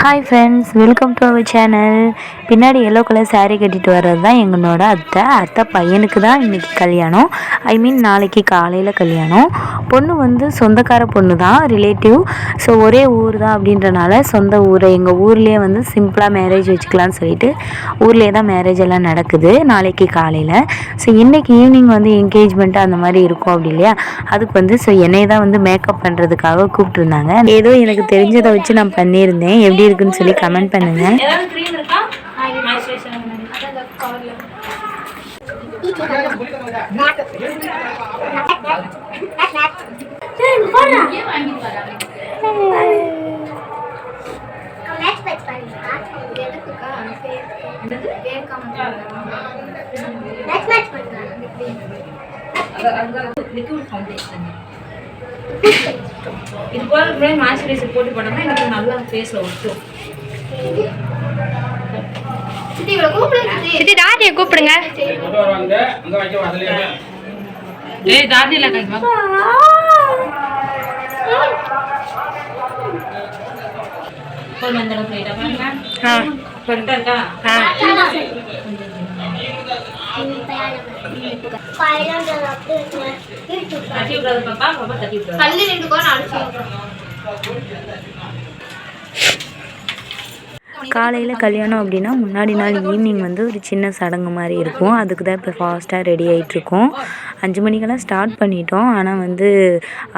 Hi friends welcome to our channel பின்னாடி yellow colour sari கட்டிட்டு வர்றது தான் எங்களோட அத்தை. அத்தை பையனுக்கு தான் இன்றைக்கி கல்யாணம். ஐ மீன் நாளைக்கு காலையில் கல்யாணம். பொண்ணு வந்து சொந்தக்கார பொண்ணு தான் ரிலேட்டிவ் ஸோ ஒரே ஊர் தான் அப்படின்றனால சொந்த ஊர் எங்கள் ஊர்லேயே வந்து சிம்பிளாக மேரேஜ் வச்சுக்கலாம்னு சொல்லிட்டு ஊர்லேயே தான் மேரேஜ் எல்லாம் நடக்குது நாளைக்கு காலையில். ஸோ இன்றைக்கி ஈவினிங் வந்து என்கேஜ்மெண்ட்டு அந்த மாதிரி இருக்கும் அப்படி இல்லையா? அதுக்கு வந்து ஸோ என்னை தான் வந்து மேக்கப் பண்ணுறதுக்காக கூப்பிட்டுருந்தாங்க. ஏதோ எனக்கு தெரிஞ்சதை வச்சு நான் பண்ணியிருந்தேன். எப்படி இருக்குன்னு சொல்லி கமெண்ட் பண்ணுங்கள் லிக்விட் ஃபவுண்டேஷன் இது போல மாய்ஸ்சரைசர் போட்டு போட்டோம்னா எனக்கு நல்லா ஃபேஸில் ஒட்டும். சித்தி இவ்வளோ கூப்பிடுங்க ஏய் தாதியில் கழிப்பா போதும் அந்த அளவுக்கு லைட்டாக காலையில் கல்யாணம் அப்படின்னா முன்னாடி நாள் ஈவினிங் வந்து ஒரு சின்ன சடங்கு மாதிரி இருக்கும். அதுக்கு தான் இப்போ ஃபாஸ்ட்டாக ரெடி ஆகிட்ருக்கோம் அஞ்சு மணிக்கெல்லாம் ஸ்டார்ட் பண்ணிட்டோம். ஆனால் வந்து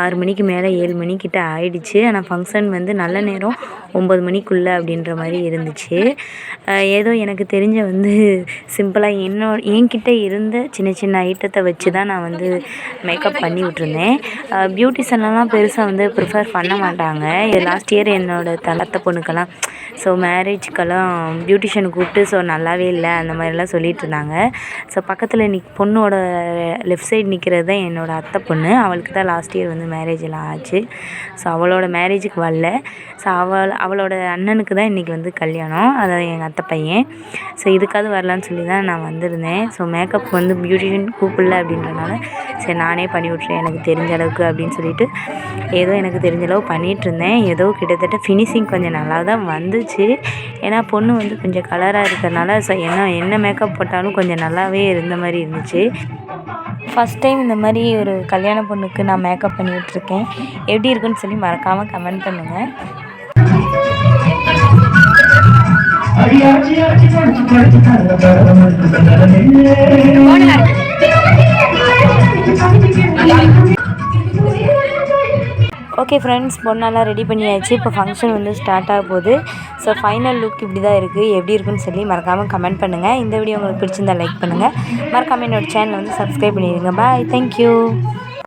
ஆறு மணிக்கு மேலே ஏழு மணிக்கிட்ட ஆயிடுச்சு. ஆனால் ஃபங்க்ஷன் வந்து நல்ல நேரம் ஒம்பது மணிக்குள்ளே அப்படின்ற மாதிரி இருந்துச்சு. ஏதோ எனக்கு தெரிஞ்ச வந்து சிம்பிளாக என்னோ என்கிட்ட இருந்த சின்ன சின்ன ஐட்டத்தை வச்சு தான் நான் வந்து மேக்கப் பண்ணி விட்டுருந்தேன். பியூட்டிஷன்லாம் பெருசாக வந்து ப்ரிஃபர் பண்ண மாட்டாங்க. லாஸ்ட் இயர் என்னோடய தளத்தை பொண்ணுக்கெல்லாம் ஸோ மேரேஜ் மேரேஜ்க்கெல்லாம் பியூட்டிஷியன் கூப்பிட்டு ஸோ நல்லாவே இல்லை. அந்த மாதிரிலாம் சொல்லிட்டு இருந்தாங்க ஸோ பக்கத்தில் நிக் பொண்ணோட லெஃப்ட் சைடு நிற்கிறது தான் என்னோட அத்தை பொண்ணு. அவளுக்கு தான் லாஸ்ட் இயர் வந்து மேரேஜ் எல்லாம் ஆச்சு. ஸோ அவளோட மேரேஜுக்கு வரல. ஸோ அவள் அவளோட அண்ணனுக்கு தான் இன்றைக்கி வந்து கல்யாணம். அதாவது எங்கள் அத்தை பையன். ஸோ இதுக்காவது வரலான்னு சொல்லி தான் நான் வந்திருந்தேன். ஸோ மேக்கப் வந்து பியூட்டிஷியன் கூப்பிடல அப்படின்றனால சரி நானே பண்ணி விட்றேன் எனக்கு தெரிஞ்ச அளவுக்கு அப்படின்னு சொல்லிட்டு ஏதோ எனக்கு தெரிஞ்ச அளவு பண்ணிகிட்டு இருந்தேன் ஏதோ கிட்டத்தட்ட ஃபினிஷிங் கொஞ்சம் நல்லா தான் வந்துச்சு. ஏன்னா பொண்ணு வந்து கொஞ்சம் கலராக இருக்கிறனால ஸோ என்ன என்ன மேக்கப் போட்டாலும் கொஞ்சம் நல்லாவே இருந்த மாதிரி இருந்துச்சு ஃபஸ்ட் டைம் இந்த மாதிரி ஒரு கல்யாண பொண்ணுக்கு நான் மேக்கப் பண்ணி விட்ருக்கேன் எப்படி இருக்குன்னு சொல்லி மறக்காமல் கமெண்ட் பண்ணுங்கள் ஓகே ஃப்ரெண்ட்ஸ் பொண்ணெல்லாம் ரெடி பண்ணியாச்சு. இப்போ ஃபங்க்ஷன் வந்து ஸ்டார்ட் ஆக போகுது. ஸோ ஃபைனல் லுக் இப்படி தான் இருக்குது எப்படி இருக்குன்னு சொல்லி மறக்காமல் கமெண்ட் பண்ணுங்கள் இந்த வீடியோ உங்களுக்கு பிடிச்சிருந்தா லைக் பண்ணுங்கள் மறக்காமல் என்னோட சேனலை வந்து சப்ஸ்கிரைப் பண்ணிடுங்க. Bye thank you